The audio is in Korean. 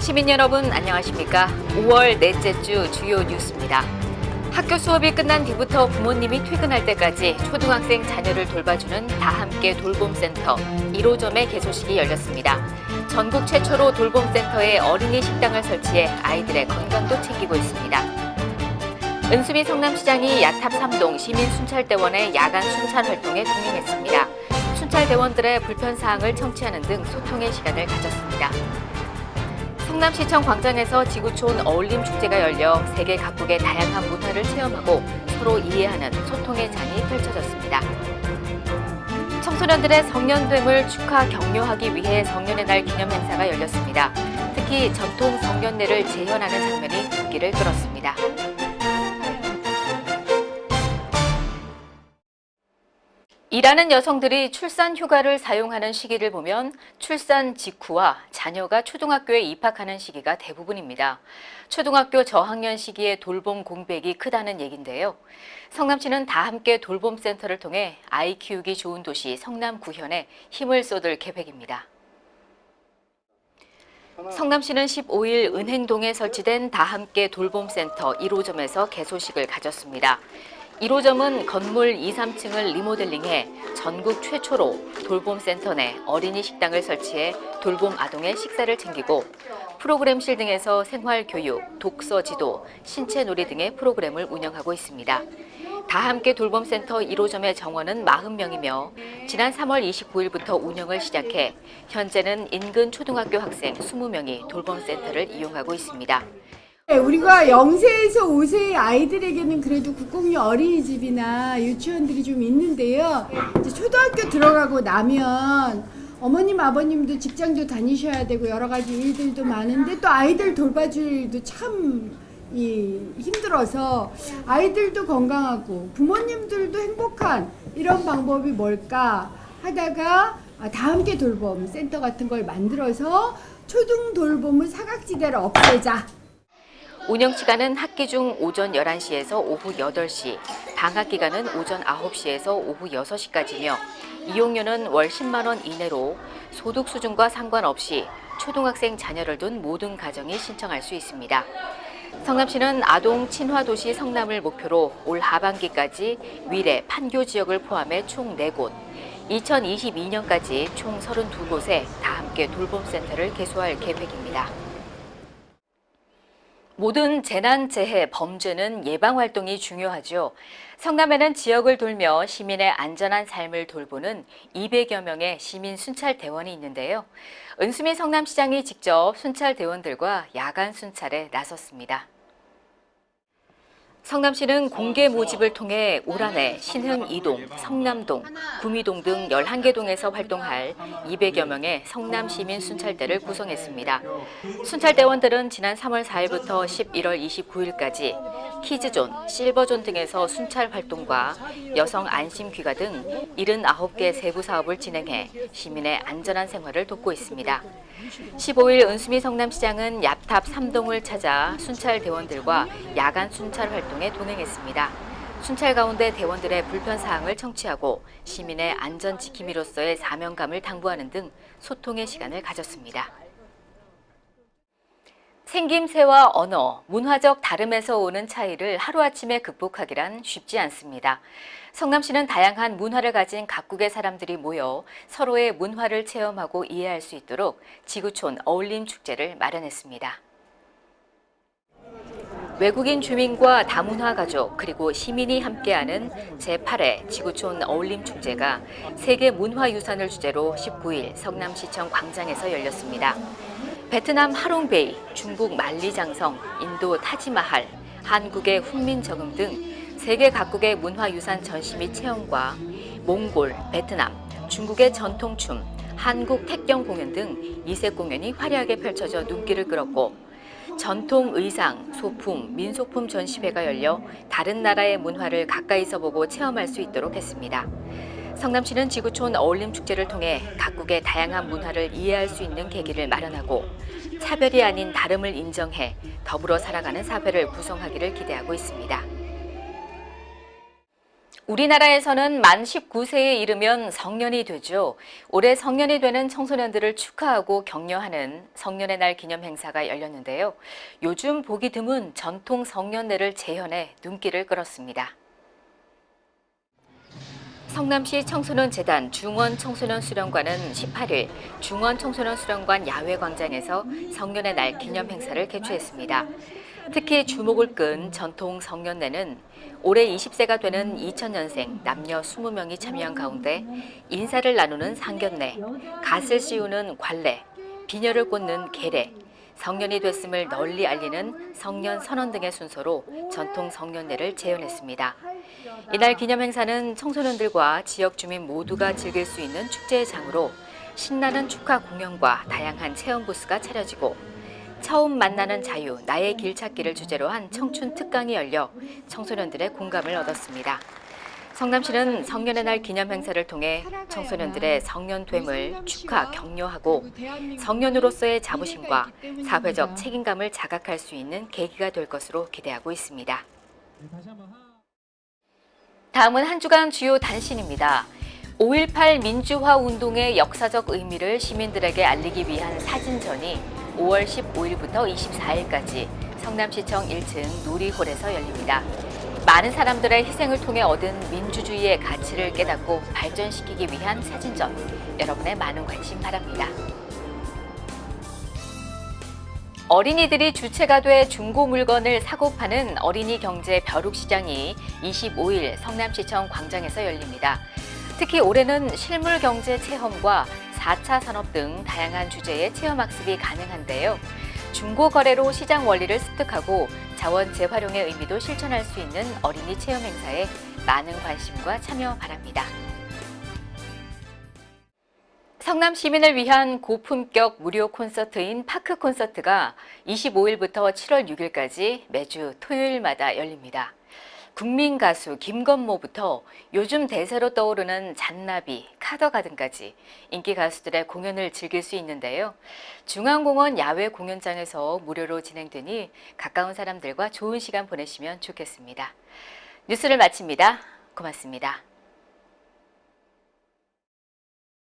시민 여러분 안녕하십니까? 5월 넷째 주 주요 뉴스입니다. 학교 수업이 끝난 뒤부터 부모님이 퇴근할 때까지 초등학생 자녀를 돌봐주는 다함께 돌봄센터 1호점의 개소식이 열렸습니다. 전국 최초로 돌봄센터에 어린이 식당을 설치해 아이들의 건강도 챙기고 있습니다. 은수미 성남시장이 야탑 3동 시민순찰대원의 야간 순찰 활동에 동행했습니다. 순찰대원들의 불편 사항을 청취하는 등 소통의 시간을 가졌습니다. 성남시청 광장에서 지구촌 어울림 축제가 열려 세계 각국의 다양한 문화를 체험하고 서로 이해하는 소통의 장이 펼쳐졌습니다. 청소년들의 성년됨을 축하 격려하기 위해 성년의 날 기념 행사가 열렸습니다. 특히 전통 성년례를 재현하는 장면이 눈길을 끌었습니다. 일하는 여성들이 출산 휴가를 사용하는 시기를 보면 출산 직후와 자녀가 초등학교에 입학하는 시기가 대부분입니다. 초등학교 저학년 시기에 돌봄 공백이 크다는 얘긴데요. 성남시는 다 함께 돌봄 센터를 통해 아이 키우기 좋은 도시 성남 구현에 힘을 쏟을 계획입니다. 성남시는 15일 은행동에 설치된 다 함께 돌봄 센터 1호점에서 개소식을 가졌습니다. 1호점은 건물 2, 3층을 리모델링해 전국 최초로 돌봄센터 내 어린이 식당을 설치해 돌봄 아동의 식사를 챙기고 프로그램실 등에서 생활 교육, 독서 지도, 신체 놀이 등의 프로그램을 운영하고 있습니다. 다 함께 돌봄센터 1호점의 정원은 40명이며 지난 3월 29일부터 운영을 시작해 현재는 인근 초등학교 학생 20명이 돌봄센터를 이용하고 있습니다. 네, 우리가 0세에서 5세 아이들에게는 그래도 국공립 어린이집이나 유치원들이 좀 있는데요. 이제 초등학교 들어가고 나면 어머님 아버님도 직장도 다니셔야 되고 여러 가지 일들도 많은데 또 아이들 돌봐줄 일도 참 이, 힘들어서 아이들도 건강하고 부모님들도 행복한 이런 방법이 뭘까 하다가 아, 다 함께 돌봄 센터 같은 걸 만들어서 초등 돌봄을 사각지대를 없애자 운영 시간은 학기 중 오전 11시에서 오후 8시, 방학 기간은 오전 9시에서 오후 6시까지며 이용료는 월 10만 원 이내로 소득 수준과 상관없이 초등학생 자녀를 둔 모든 가정이 신청할 수 있습니다. 성남시는 아동 친화 도시 성남을 목표로 올 하반기까지 위례 판교 지역을 포함해 총 4곳, 2022년까지 총 32곳에 다 함께 돌봄 센터를 개소할 계획입니다. 모든 재난, 재해, 범죄는 예방 활동이 중요하죠. 성남에는 지역을 돌며 시민의 안전한 삶을 돌보는 200여 명의 시민 순찰 대원이 있는데요. 은수미 성남시장이 직접 순찰 대원들과 야간 순찰에 나섰습니다. 성남시는 공개 모집을 통해 올 한해 신흥 2동, 성남동, 구미동 등 11개 동에서 활동할 200여 명의 성남 시민 순찰대를 구성했습니다. 순찰대원들은 지난 3월 4일부터 11월 29일까지 키즈존, 실버존 등에서 순찰 활동과 여성 안심 귀가 등 79개 세부 사업을 진행해 시민의 안전한 생활을 돕고 있습니다. 15일 은수미 성남시장은 야탑 3동을 찾아 순찰 대원들과 야간 순찰 활동 에 동행했습니다. 순찰 가운데 대원들의 불편 사항을 청취하고 시민의 안전 지킴이로서의 사명감을 당부하는 등 소통의 시간을 가졌습니다. 생김새와 언어, 문화적 다름에서 오는 차이를 하루아침에 극복하기란 쉽지 않습니다. 성남시는 다양한 문화를 가진 각국의 사람들이 모여 서로의 문화를 체험하고 이해할 수 있도록 지구촌 어울림 축제를 마련했습니다. 외국인 주민과 다문화 가족 그리고 시민이 함께하는 제8회 지구촌 어울림 축제가 세계 문화유산을 주제로 19일 성남시청 광장에서 열렸습니다. 베트남 하롱베이, 중국 만리장성, 인도 타지마할, 한국의 훈민정음 등 세계 각국의 문화유산 전시 및 체험과 몽골, 베트남, 중국의 전통춤, 한국 택경 공연 등 이색 공연이 화려하게 펼쳐져 눈길을 끌었고 전통 의상, 소품, 민속품 전시회가 열려 다른 나라의 문화를 가까이서 보고 체험할 수 있도록 했습니다. 성남시는 지구촌 어울림 축제를 통해 각국의 다양한 문화를 이해할 수 있는 계기를 마련하고 차별이 아닌 다름을 인정해 더불어 살아가는 사회를 구성하기를 기대하고 있습니다. 우리나라에서는 만 19세에 이르면 성년이 되죠. 올해 성년이 되는 청소년들을 축하하고 격려하는 성년의 날 기념 행사가 열렸는데요. 요즘 보기 드문 전통 성년례를 재현해 눈길을 끌었습니다. 성남시 청소년 재단 중원 청소년 수련관은 18일 중원 청소년 수련관 야외 광장에서 성년의 날 기념 행사를 개최했습니다. 특히 주목을 끈 전통 성년례는 올해 20세가 되는 2000년생 남녀 20명이 참여한 가운데 인사를 나누는 상견례, 갓을 씌우는 관례, 비녀를 꽂는 계례, 성년이 됐음을 널리 알리는 성년 선언 등의 순서로 전통 성년례를 재현했습니다. 이날 기념 행사는 청소년들과 지역 주민 모두가 즐길 수 있는 축제의 장으로 신나는 축하 공연과 다양한 체험 부스가 차려지고 처음 만나는 자유, 나의 길 찾기를 주제로 한 청춘 특강이 열려 청소년들의 공감을 얻었습니다. 성남시는 성년의 날 기념 행사를 통해 청소년들의 성년됨을 축하, 격려하고 성년으로서의 자부심과 사회적 책임감을 자각할 수 있는 계기가 될 것으로 기대하고 있습니다. 다음은 한 주간 주요 단신입니다. 5.18 민주화 운동의 역사적 의미를 시민들에게 알리기 위한 사진전이 5월 15일부터 24일까지 성남시청 1층 누리홀에서 열립니다. 많은 사람들의 희생을 통해 얻은 민주주의의 가치를 깨닫고 발전시키기 위한 사진전. 여러분의 많은 관심 바랍니다. 어린이들이 주체가 돼 중고 물건을 사고 파는 어린이 경제 벼룩시장이 25일 성남시청 광장에서 열립니다. 특히 올해는 실물 경제 체험과 4차 산업 등 다양한 주제의 체험 학습이 가능한데요. 중고 거래로 시장 원리를 습득하고 자원 재활용의 의미도 실천할 수 있는 어린이 체험 행사에 많은 관심과 참여 바랍니다. 성남 시민을 위한 고품격 무료 콘서트인 파크 콘서트가 25일부터 7월 6일까지 매주 토요일마다 열립니다. 국민 가수 김건모부터 요즘 대세로 떠오르는 잔나비, 카더가 등까지 인기 가수들의 공연을 즐길 수 있는데요. 중앙공원 야외 공연장에서 무료로 진행되니 가까운 사람들과 좋은 시간 보내시면 좋겠습니다. 뉴스를 마칩니다. 고맙습니다.